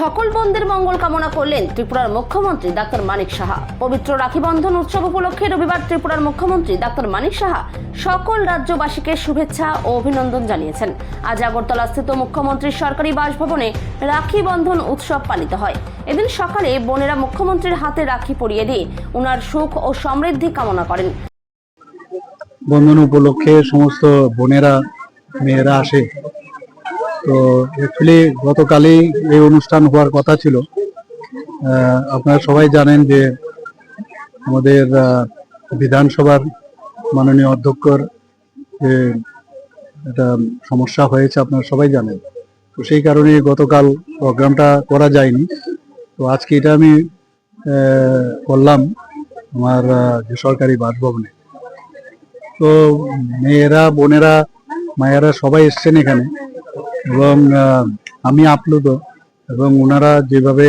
সকল বন্ধের মঙ্গল কামনা করলেন ত্রিপুরার মুখ্যমন্ত্রী ডাক্তার মানিক সাহা। পবিত্র রাখি বন্ধন উৎসব উপলক্ষে রবিবার ত্রিপুরার মুখ্যমন্ত্রী ডাক্তার মানিক সাহা সকল রাজ্যবাসীকে শুভেচ্ছা ও অভিনন্দন জানিয়েছেন। আজ আগরতলা স্থিত মুখ্যমন্ত্রীর সরকারি বাসভবনে রাখি বন্ধন উৎসব পালিত হয়। এদিন সকালে বোনেরা মুখ্যমন্ত্রীর হাতে রাখি পরিয়ে দিয়ে উনার সুখ ও সমৃদ্ধি কামনা করেন। বন্ধন উপলক্ষে সমস্ত বোনেরা, মেয়েরা আসে। তো অ্যাকচুয়ালি গতকালই এই অনুষ্ঠান হওয়ার কথা ছিল। আপনারা সবাই জানেন যে আমাদের বিধানসভার মাননীয় অধ্যক্ষর যে একটা সমস্যা হয়েছে আপনারা সবাই জানেন। তো সেই কারণে গতকাল প্রোগ্রামটা করা যায়নি। তো আজকে এটা আমি করলাম আমার যে সরকারি বাসভবনে। তো মেয়েরা, বোনেরা, মায়েরা সবাই এসছেন এখানে। এবং আমি আপ্লুত এবং ওনারা যেভাবে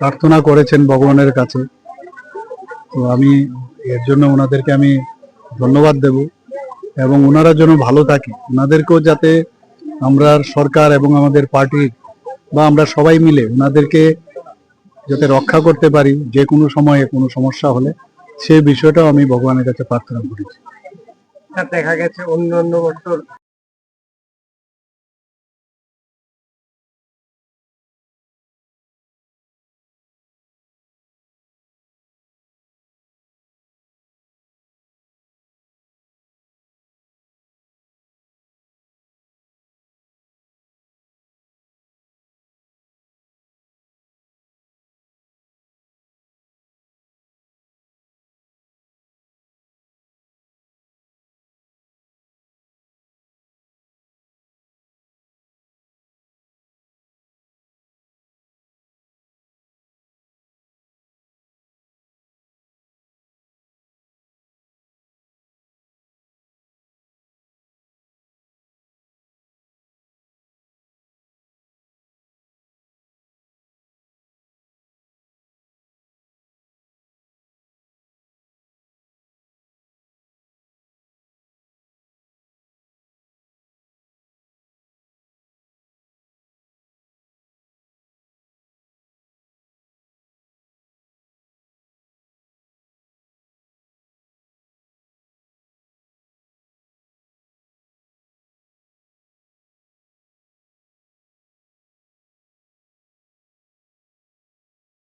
প্রার্থনা করেছেন ভগবানের কাছে, তো আমি এর জন্য ওনাদেরকে আমি ধন্যবাদ দেব এবং ওনারা যেন ভালো থাকে। ওনাদেরকেও যাতে আমরা সরকার এবং আমাদের পার্টির বা আমরা সবাই মিলে ওনাদেরকে যাতে রক্ষা করতে পারি, যে কোনো সময়ে কোনো সমস্যা হলে সেই বিষয়টাও আমি ভগবানের কাছে প্রার্থনা করেছি দেখা গেছে অন্য অন্য বছর